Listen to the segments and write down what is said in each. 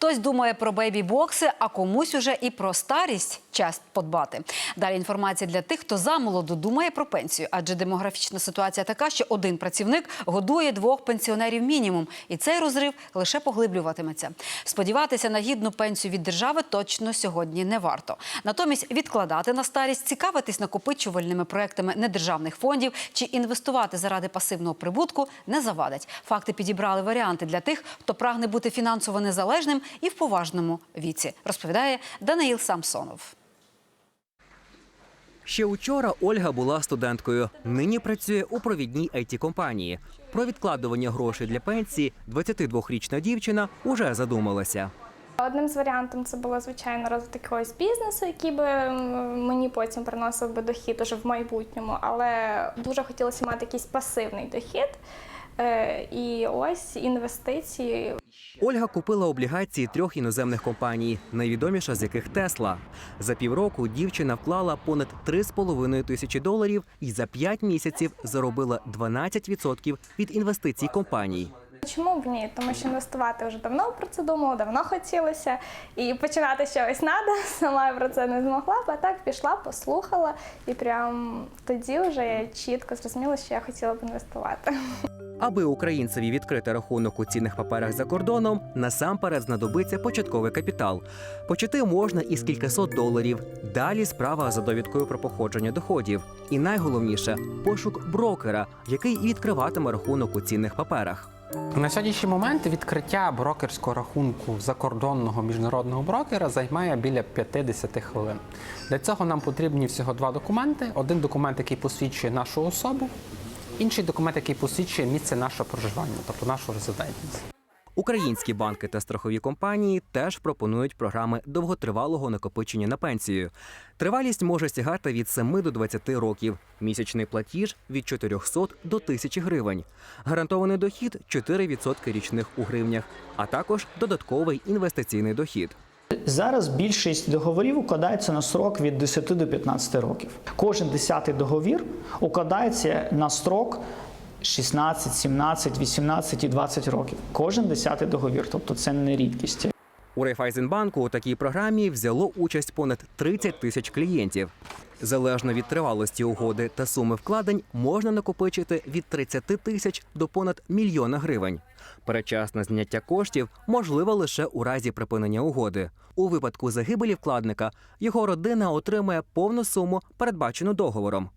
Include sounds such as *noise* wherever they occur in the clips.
Хтось думає про бейбі-бокси, а комусь уже і про старість час подбати. Далі інформація для тих, хто замолоду думає про пенсію, адже демографічна ситуація така, що один працівник годує двох пенсіонерів мінімум, і цей розрив лише поглиблюватиметься. Сподіватися на гідну пенсію від держави точно сьогодні не варто. Натомість відкладати на старість, цікавитись накопичувальними проектами недержавних фондів чи інвестувати заради пасивного прибутку не завадить. Факти підібрали варіанти для тих, хто прагне бути фінансово незалежним і в поважному віці, розповідає Даниїл Самсонов. Ще учора Ольга була студенткою. Нині працює у провідній it компанії Про відкладування грошей для пенсії 22-річна дівчина уже задумалася. Одним з варіантів це було звичайно розвиток якогось бізнесу, який би мені потім приносив би дохід уже в майбутньому, але дуже хотілося мати якийсь пасивний дохід. Е, І ось інвестиції. Ольга купила облігації трьох іноземних компаній, найвідоміша з яких Тесла. За півроку дівчина вклала понад 3,5 тисячі доларів і за 5 місяців заробила 12% від інвестицій компаній. Чому б ні? Тому що інвестувати вже давно про це думала, давно хотілося. І починати чогось треба. *laughs* Сама я про це не змогла, а так пішла, послухала, і прям тоді вже я чітко зрозуміла, що я хотіла б інвестувати. Аби українцеві відкрити рахунок у цінних паперах за кордоном, насамперед знадобиться початковий капітал. Почати можна із кількасот доларів. Далі справа за довідкою про походження доходів. І найголовніше пошук брокера, який і відкриватиме рахунок у цінних паперах. На сьогоднішній момент відкриття брокерського рахунку закордонного міжнародного брокера займає біля 50 хвилин. Для цього нам потрібні всього два документи: один документ, який посвідчує нашу особу, інший документ, який посвідчує місце нашого проживання, тобто нашу резидентність. Українські банки та страхові компанії теж пропонують програми довготривалого накопичення на пенсію. Тривалість може сягати від 7 до 20 років. Місячний платіж від 400 до 1000 гривень. Гарантований дохід 4% річних у гривнях, а також додатковий інвестиційний дохід. Зараз більшість договорів укладається на срок від 10 до 15 років. Кожен десятий договір укладається на строк 16, 17, 18 і 20 років. Кожен десятий договір, тобто це не рідкість. У Райфайзенбанку у такій програмі взяло участь понад 30 тисяч клієнтів. Залежно від тривалості угоди та суми вкладень можна накопичити від 30 тисяч до понад мільйона гривень. Передчасне зняття коштів можливо лише у разі припинення угоди. У випадку загибелі вкладника його родина отримує повну суму, передбачену договором.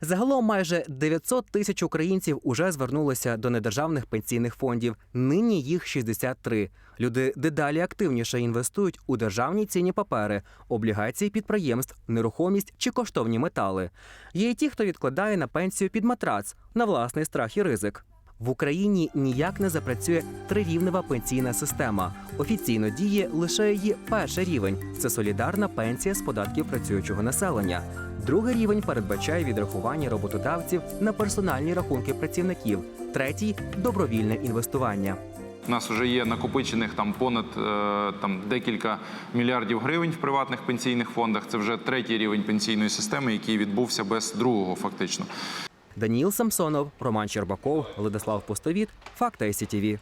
Загалом майже 900 тисяч українців уже звернулися до недержавних пенсійних фондів. Нині їх 63. Люди дедалі активніше інвестують у державні цінні папери, облігації підприємств, нерухомість чи коштовні метали. Є й ті, хто відкладає на пенсію під матрац на власний страх і ризик. В Україні ніяк не запрацює трирівнева пенсійна система. Офіційно діє лише її перший рівень це солідарна пенсія з податків працюючого населення. Другий рівень передбачає відрахування роботодавців на персональні рахунки працівників. Третій добровільне інвестування. У нас вже є накопичених там понад е, там декілька мільярдів гривень в приватних пенсійних фондах. Це вже третій рівень пенсійної системи, який відбувся без другого, фактично. Даніл Самсонов, Роман Щербаков, Владислав Постовіт, Факта СІТІВІ.